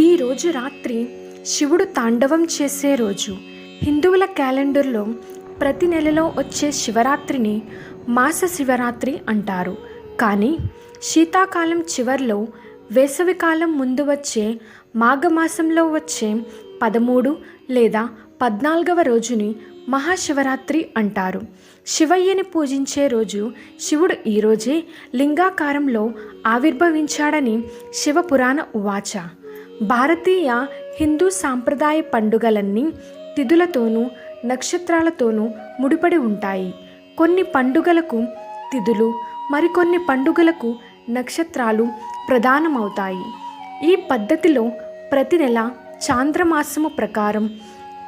ఈ రోజు రాత్రి శివుడు తాండవం చేసే రోజు హిందువుల క్యాలెండర్లో ప్రతి నెలలో వచ్చే శివరాత్రిని మాస శివరాత్రి అంటారు. కానీ శీతాకాలం చివర్లో వేసవికాలం ముందు వచ్చే మాఘమాసంలో వచ్చే పదమూడు లేదా పద్నాలుగవ రోజుని మహాశివరాత్రి అంటారు. శివయ్యని పూజించే రోజు శివుడు ఈరోజే లింగాకారంలో ఆవిర్భవించాడని శివపురాణ ఉవాచ. భారతీయ హిందూ సాంప్రదాయ పండుగలన్నీ తిథులతోనూ నక్షత్రాలతోనూ ముడిపడి ఉంటాయి. కొన్ని పండుగలకు తిథులు మరికొన్ని పండుగలకు నక్షత్రాలు ప్రధానమవుతాయి. ఈ పద్ధతిలో ప్రతి నెల చాంద్రమాసము ప్రకారం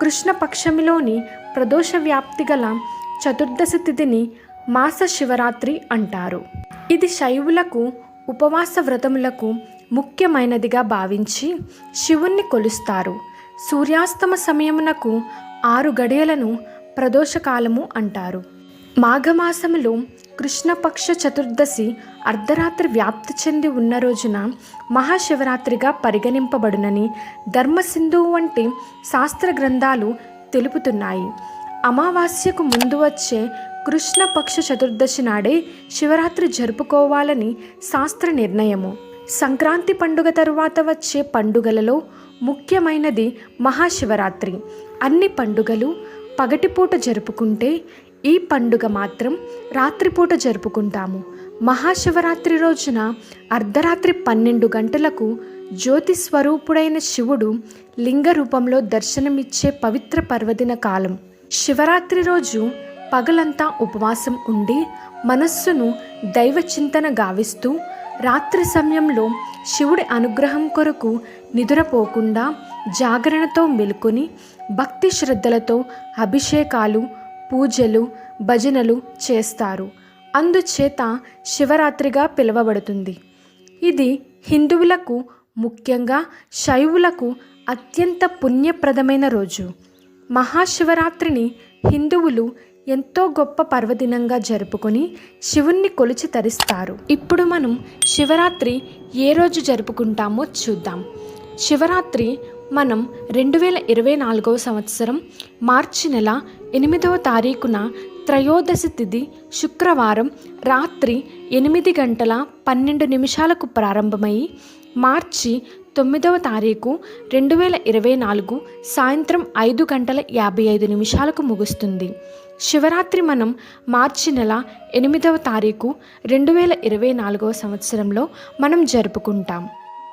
కృష్ణపక్షమిలోని ప్రదోష వ్యాప్తి గల చతుర్దశి తిథిని మాస శివరాత్రి అంటారు. ఇది శైవులకు ఉపవాస వ్రతములకు ముఖ్యమైనదిగా భావించి శివుణ్ణి కొలుస్తారు. సూర్యాస్తమ సమయమునకు ఆరు గడియలను ప్రదోషకాలము అంటారు. మాఘమాసములో కృష్ణపక్ష చతుర్దశి అర్ధరాత్రి వ్యాప్తి చెంది ఉన్న రోజున మహాశివరాత్రిగా పరిగణింపబడునని ధర్మసింధువు వంటి శాస్త్ర గ్రంథాలు తెలుపుతున్నాయి. అమావాస్యకు ముందు వచ్చే కృష్ణపక్ష చతుర్దశి నాడే శివరాత్రి జరుపుకోవాలని శాస్త్ర నిర్ణయము. సంక్రాంతి పండుగ తరువాత వచ్చే పండుగలలో ముఖ్యమైనది మహాశివరాత్రి. అన్ని పండుగలు పగటిపూట జరుపుకుంటే ఈ పండుగ మాత్రం రాత్రిపూట జరుపుకుంటాము. మహాశివరాత్రి రోజున అర్ధరాత్రి పన్నెండు గంటలకు జ్యోతి స్వరూపుడైన శివుడు లింగ రూపంలో దర్శనమిచ్చే పవిత్ర పర్వదిన కాలం. శివరాత్రి రోజు పగలంతా ఉపవాసం ఉండి మనస్సును దైవ చింతన గావిస్తూ రాత్రి సమయంలో శివుడి అనుగ్రహం కొరకు నిద్రపోకుండా జాగరణతో మెలుకొని భక్తి శ్రద్ధలతో అభిషేకాలు పూజలు భజనలు చేస్తారు. అందుచేత శివరాత్రిగా పిలువబడుతుంది. ఇది హిందువులకు ముఖ్యంగా శైవులకు అత్యంత పుణ్యప్రదమైన రోజు. మహాశివరాత్రిని హిందువులు ఎంతో గొప్ప పర్వదినంగా జరుపుకొని శివుణ్ణి కొలిచి తరిస్తారు. ఇప్పుడు మనం శివరాత్రి ఏ రోజు జరుపుకుంటామో చూద్దాం. శివరాత్రి మనం రెండు వేల ఇరవై నాలుగవ సంవత్సరం మార్చి నెల ఎనిమిదవ తారీఖున త్రయోదశి తిథి శుక్రవారం రాత్రి ఎనిమిది గంటల పన్నెండు నిమిషాలకు ప్రారంభమై మార్చి తొమ్మిదవ తారీఖు రెండు వేల ఇరవై నాలుగు సాయంత్రం ఐదు గంటల యాభై ఐదు నిమిషాలకు ముగుస్తుంది. శివరాత్రి మనం మార్చి నెల ఎనిమిదవ తారీఖు రెండు వేల ఇరవై నాలుగవ సంవత్సరంలో మనం జరుపుకుంటాం.